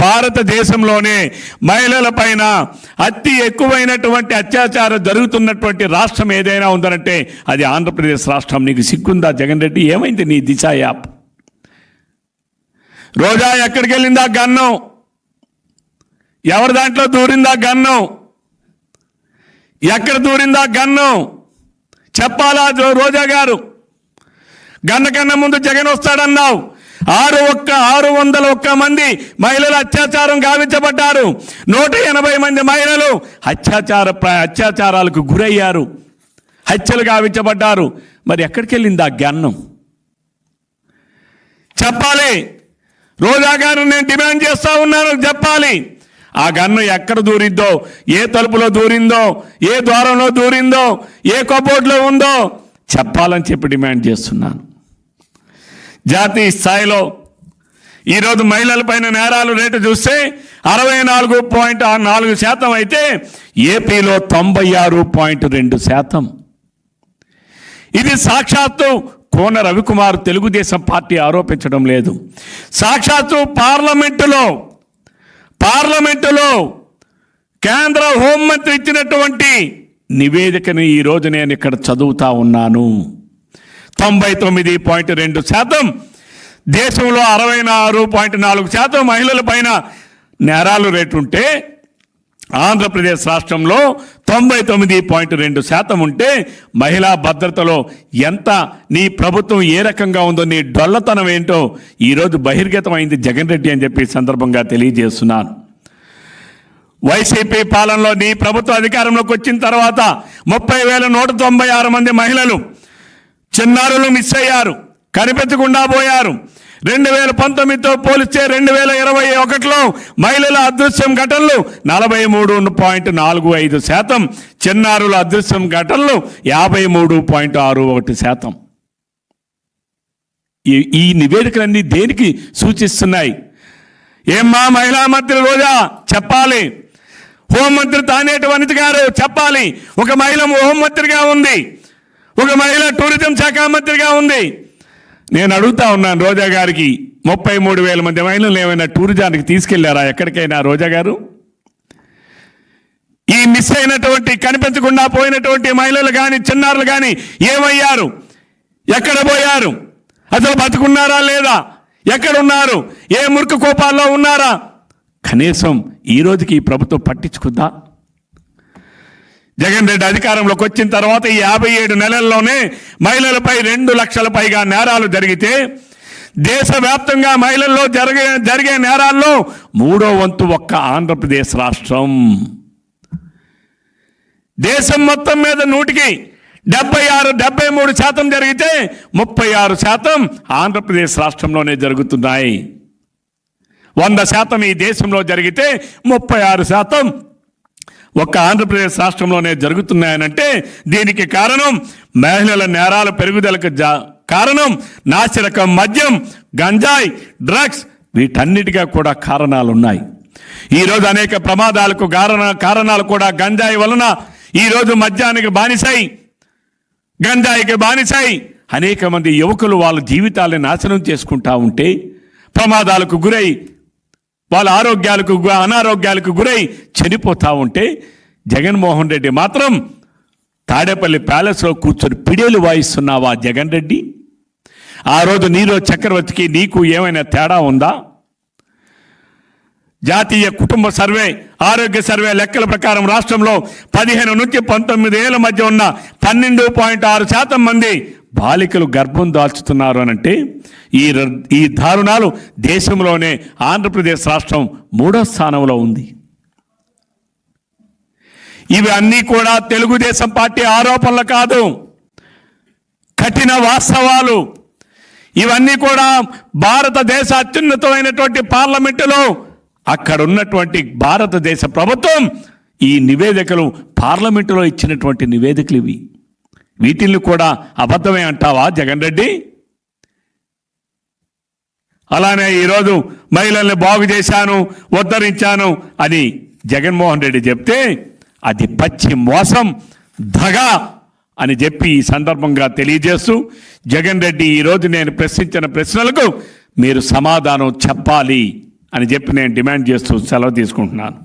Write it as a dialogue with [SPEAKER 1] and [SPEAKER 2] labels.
[SPEAKER 1] భారతదేశంలోనే మహిళల పైన అతి ఎక్కువైనటువంటి అత్యాచారం జరుగుతున్నటువంటి రాష్ట్రం ఏదైనా ఉందనంటే అది ఆంధ్రప్రదేశ్ రాష్ట్రం. నీకు సిగ్గుందా జగన్ రెడ్డి? ఏమైంది నీ దిశ యాప్ రోజా ఎక్కడికి వెళ్ళిందా గన్నం? ఎవరి దాంట్లో దూరిందా గన్నం? ఎక్కడ దూరిందా గన్నం? చెప్పాలా రోజా గారు? గన్న కన్నా ముందు జగన్ వస్తాడన్నావు. ఆరు ఒక్క ఆరు వందల ఒక్క మంది మహిళలు అత్యాచారం గావించబడ్డారు. నూట ఎనభై మంది మహిళలు అత్యాచార ప్ర- అత్యాచారాలకు గురయ్యారు. హత్యలు గావించబడ్డారు. మరి ఎక్కడికి వెళ్ళింది ఆ జ్ఞానం చెప్పాలి. రోజా గారు నేను డిమాండ్ చేస్తా ఉన్నాను చెప్పాలి. ఆ గన్ను ఎక్కడ దూరిద్దో ఏ తలుపులో దూరిందో ఏ ద్వారంలో దూరిందో ఏ కబోర్డ్లో ఉందో చెప్పాలని చెప్పి డిమాండ్ చేస్తున్నాను. జాతీయ స్థాయిలో. ఈరోజు మహిళల పైన నేరాలు రేటు చూస్తే అరవై నాలుగు పాయింట్ నాలుగు శాతం అయితే ఏపీలో తొంభై ఆరు పాయింట్ రెండు శాతం. ఇది సాక్షాత్తు కోన రవికుమార్ తెలుగుదేశం పార్టీ ఆరోపించడం లేదు. సాక్షాత్తు పార్లమెంటులో పార్లమెంటులో కేంద్ర హోంమంత్రి ఇచ్చినటువంటి నివేదికను ఈరోజు నేను ఇక్కడ చదువుతా ఉన్నాను. తొంభై తొమ్మిది పాయింట్ రెండు శాతం. దేశంలో అరవై ఆరు పాయింట్ నాలుగు శాతం మహిళల పైన నేరాలు రేటు ఉంటే ఆంధ్రప్రదేశ్ రాష్ట్రంలో తొంభై తొమ్మిది పాయింట్ రెండు శాతం ఉంటే మహిళా భద్రతలో ఎంత నీ ప్రభుత్వం ఏ రకంగా ఉందో నీ డొల్లతనం ఏంటో ఈరోజు బహిర్గతమైంది జగన్ రెడ్డి అని చెప్పి సందర్భంగా తెలియజేస్తున్నాను. వైసీపీ పాలనలో నీ ప్రభుత్వ అధికారంలోకి వచ్చిన తర్వాత ముప్పై వేల నూట తొంభై ఆరు మంది మహిళలు చిన్నారులు మిస్ అయ్యారు కనిపెట్టకుండా పోయారు. రెండు వేల పంతొమ్మిదితో పోలిస్తే రెండు వేల ఇరవై ఒకటిలో మహిళల అదృశ్యం ఘటనలు నలభై మూడు పాయింట్ నాలుగు ఐదు శాతం చిన్నారుల అదృశ్యం ఘటనలు యాభై మూడు పాయింట్ ఆరు ఒకటి శాతం. ఈ ఈ నివేదికలన్నీ దేనికి సూచిస్తున్నాయి? ఏమ్మా మహిళా మంత్రి రోజా చెప్పాలి. హోంమంత్రి తానేటి వనిత గారు చెప్పాలి. ఒక మహిళ హోంమంత్రిగా ఉంది. ఒక మహిళ టూరిజం శాఖ మంత్రిగా ఉంది. నేను అడుగుతా ఉన్నాను రోజా గారికి ముప్పై మూడు వేల మంది మహిళలు ఏమైనా టూరిజానికి తీసుకెళ్ళారా? ఎక్కడికైనా రోజా గారు? ఈ మిస్ అయినటువంటి కనిపించకుండా పోయినటువంటి మహిళలు కానీ చిన్నారులు కానీ ఏమయ్యారు? ఎక్కడ పోయారు? అసలు బతుకున్నారా లేదా? ఎక్కడున్నారు? ఏ మురికి కోపాల్లో ఉన్నారా? కనీసం ఈ రోజుకి ఈ ప్రభుత్వం పట్టించుకుందా? జగన్ రెడ్డి అధికారంలోకి వచ్చిన తర్వాత ఈ యాభై ఏడు నెలల్లోనే మహిళలపై రెండు లక్షల పైగా నేరాలు జరిగితే దేశవ్యాప్తంగా మహిళల్లో జరిగే జరిగే నేరాల్లో మూడో వంతు ఒక్క ఆంధ్రప్రదేశ్ రాష్ట్రం. దేశం మొత్తం మీద నూటికి డెబ్బై ఆరు డెబ్బై మూడు శాతం జరిగితే ముప్పై ఆరు శాతం ఆంధ్రప్రదేశ్ రాష్ట్రంలోనే జరుగుతున్నాయి. వంద శాతం ఈ దేశంలో జరిగితే ముప్పై ఆరు శాతం ఒక్క ఆంధ్రప్రదేశ్ రాష్ట్రంలోనే జరుగుతున్నాయనంటే దీనికి కారణం మహిళల నేరాల పెరుగుదలకు జా- కారణం నాసిరకం మద్యం గంజాయి డ్రగ్స్ వీటన్నిటిగా కూడా కారణాలు ఉన్నాయి ఈరోజు అనేక ప్రమాదాలకు కారణ కారణాలు కూడా గంజాయి వలన ఈరోజు మద్యానికి బానిసాయి గంజాయికి బానిసాయి అనేక మంది యువకులు వాళ్ళ జీవితాలను నాశనం చేసుకుంటా ఉంటే ప్రమాదాలకు గురై వాళ్ళ ఆరోగ్యాలకు గు- అనారోగ్యాలకు గురై చనిపోతూ ఉంటే జగన్మోహన్ రెడ్డి మాత్రం తాడేపల్లి ప్యాలెస్లో కూర్చొని పిడేలు వాయిస్తున్నావా జగన్ రెడ్డి? ఆ రోజు నీరో చక్రవర్తికి నీకు ఏమైనా తేడా ఉందా? జాతీయ కుటుంబ సర్వే ఆరోగ్య సర్వే లెక్కల ప్రకారం రాష్ట్రంలో పదిహేను నుంచి పంతొమ్మిది ఏళ్ళ మధ్య ఉన్న పన్నెండు పాయింట్ ఆరు శాతం మంది బాలికలు గర్భం దాల్చుతున్నారు అనంటే ఈ ఈ దారుణాలు దేశంలోనే ఆంధ్రప్రదేశ్ రాష్ట్రం మూడో స్థానంలో ఉంది. ఇవి అన్నీ కూడా తెలుగుదేశం పార్టీ ఆరోపణలు కాదు. కఠిన వాస్తవాలు. ఇవన్నీ కూడా భారతదేశ అత్యున్నతమైనటువంటి పార్లమెంటులో అక్కడ ఉన్నటువంటి భారతదేశ ప్రభుత్వం ఈ నివేదికలు పార్లమెంటులో ఇచ్చినటువంటి నివేదికలు ఇవి. వీటిల్ని కూడా అబద్ధమే అంటావా జగన్ రెడ్డి? అలానే ఈరోజు మహిళల్ని బాగు చేశాను ఉద్ధరించాను అని జగన్మోహన్ రెడ్డి చెప్తే అది పచ్చి మోసం దగ అని చెప్పి ఈ సందర్భంగా తెలియజేస్తూ జగన్ రెడ్డి ఈరోజు నేను ప్రశ్నించిన ప్రశ్నలకు మీరు సమాధానం చెప్పాలి అని చెప్పి నేను డిమాండ్ చేస్తూ సెలవు తీసుకుంటున్నాను.